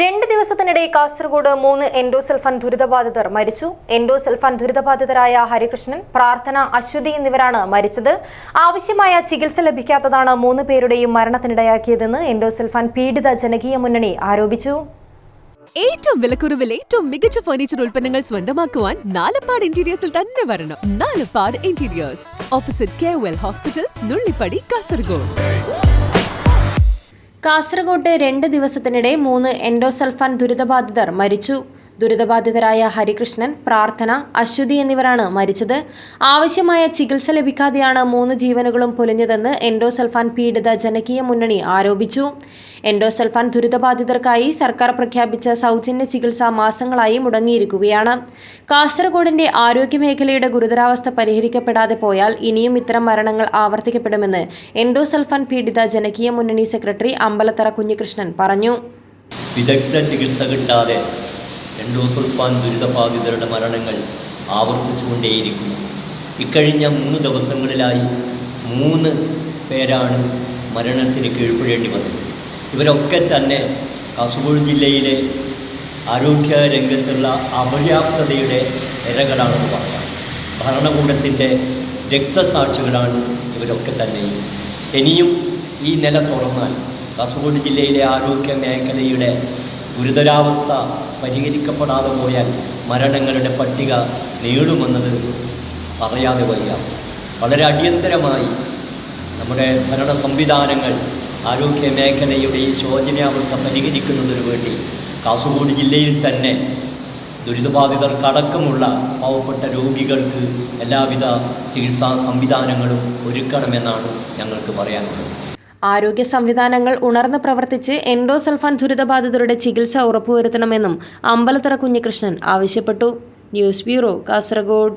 രണ്ട് ദിവസത്തിനിടെ കാസർഗോഡ് മൂന്ന് എൻഡോസൽഫൻ ദുരിതബാധിതർ മരിച്ചു. എൻഡോസൽഫൻ ദുരിതബാധിതരായ ഹരികൃഷ്ണൻ പ്രാർത്ഥന അശ്വതി എന്നിവരാണ് മരിച്ചത്. ആവശ്യമായ ചികിത്സ ലഭിക്കാത്തതാണ് മൂന്ന് പേരുടെയും മരണത്തിനിടയാക്കിയതെന്ന് എൻഡോസൽഫൻ പീഡിത ജനകീയ മുന്നണി ആരോപിച്ചു. ഏറ്റവും വിലക്കുറവിൽ ഏറ്റവും മികച്ച ഫർണിച്ചർ ഉൽപ്പന്നങ്ങൾ സ്വന്തമാക്കുവാൻ നാലപ്പാട് ഇന്റീരിയേഴ്സിൽ തന്നെ വരണം. Nalappad interiors opposite K hospital Nullippady Kasaragod Kasaragod രണ്ട് ദിവസത്തിനിടെ മൂന്ന് എൻഡോസൾഫാൻ ദുരിതബാധിതർ മരിച്ചു. ദുരിതബാധിതരായ ഹരികൃഷ്ണൻ പ്രാർത്ഥന അശ്വതി എന്നിവരാണ് മരിച്ചത്. ആവശ്യമായ ചികിത്സ ലഭിക്കാതെയാണ് മൂന്ന് ജീവനുകളും പൊലിഞ്ഞതെന്ന് എൻഡോസൾഫാൻ പീഡിത ജനകീയ മുന്നണി ആരോപിച്ചു. എൻഡോസൾഫാൻ ദുരിതബാധിതർക്കായി സർക്കാർ പ്രഖ്യാപിച്ച സൗജന്യ ചികിത്സ മാസങ്ങളായി മുടങ്ങിയിരിക്കുകയാണ്. കാസർഗോഡിന്റെ ആരോഗ്യ മേഖലയുടെ ഗുരുതരാവസ്ഥ പരിഹരിക്കപ്പെടാതെ പോയാൽ ഇനിയും ഇത്തരം മരണങ്ങൾ ആവർത്തിക്കപ്പെടുമെന്ന് എൻഡോസൾഫാൻ പീഡിത ജനകീയ മുന്നണി സെക്രട്ടറി അമ്പലത്തറ കുഞ്ഞികൃഷ്ണൻ പറഞ്ഞു. വിദഗ്ധ ചികിത്സ കിട്ടാതെ എൻഡോസൾഫാൻ ദുരിതബാധിതരുടെ മരണങ്ങൾ ആവർത്തിച്ചുകൊണ്ടേയിരിക്കുന്നു. ഇക്കഴിഞ്ഞ മൂന്ന് ദിവസങ്ങളിലായി മൂന്ന് പേരാണ് മരണത്തിന് കീഴ്പ്പെടേണ്ടി വന്നത്. ഇവരൊക്കെ തന്നെ കാസർഗോഡ് ജില്ലയിലെ ആരോഗ്യ രംഗത്തുള്ള അപര്യാപ്തതയുടെ ഇരകളാണെന്ന് പറയാം. ഭരണകൂടത്തിന്റെ രക്തസാക്ഷികളാണ് ഇവരൊക്കെ തന്നെ. ഇനിയും ഈ നില തുറന്നാൽ കാസർഗോഡ് ജില്ലയിലെ ആരോഗ്യ മേഖലയുടെ ഗുരുതരാവസ്ഥ പരിഹരിക്കപ്പെടാതെ പോയാൽ മരണങ്ങളുടെ പട്ടിക നീളുമെന്നത് പറയാതെ വയ്യ. വളരെ അടിയന്തരമായി നമ്മുടെ ഭരണ സംവിധാനങ്ങൾ ആരോഗ്യ മേഖലയുടെ ഈ ശോചനീയാവസ്ഥ പരിഹരിക്കുന്നതിന് വേണ്ടി കാസർഗോഡ് ജില്ലയിൽ തന്നെ ദുരിതബാധിതർക്കടക്കമുള്ള പാവപ്പെട്ട രോഗികൾക്ക് എല്ലാവിധ ചികിത്സാ സംവിധാനങ്ങളും ഒരുക്കണമെന്നാണ് ഞങ്ങൾക്ക് പറയാനുള്ളത്. ആരോഗ്യ സംവിധാനങ്ങൾ ഉണർന്ന് പ്രവർത്തിച്ച് എൻഡോസൾഫാൻ ദുരിതബാധിതരുടെ ചികിത്സ ഉറപ്പുവരുത്തണമെന്നും അമ്പലത്തറ കുഞ്ഞികൃഷ്ണൻ ആവശ്യപ്പെട്ടു. News bureau Kasaragod.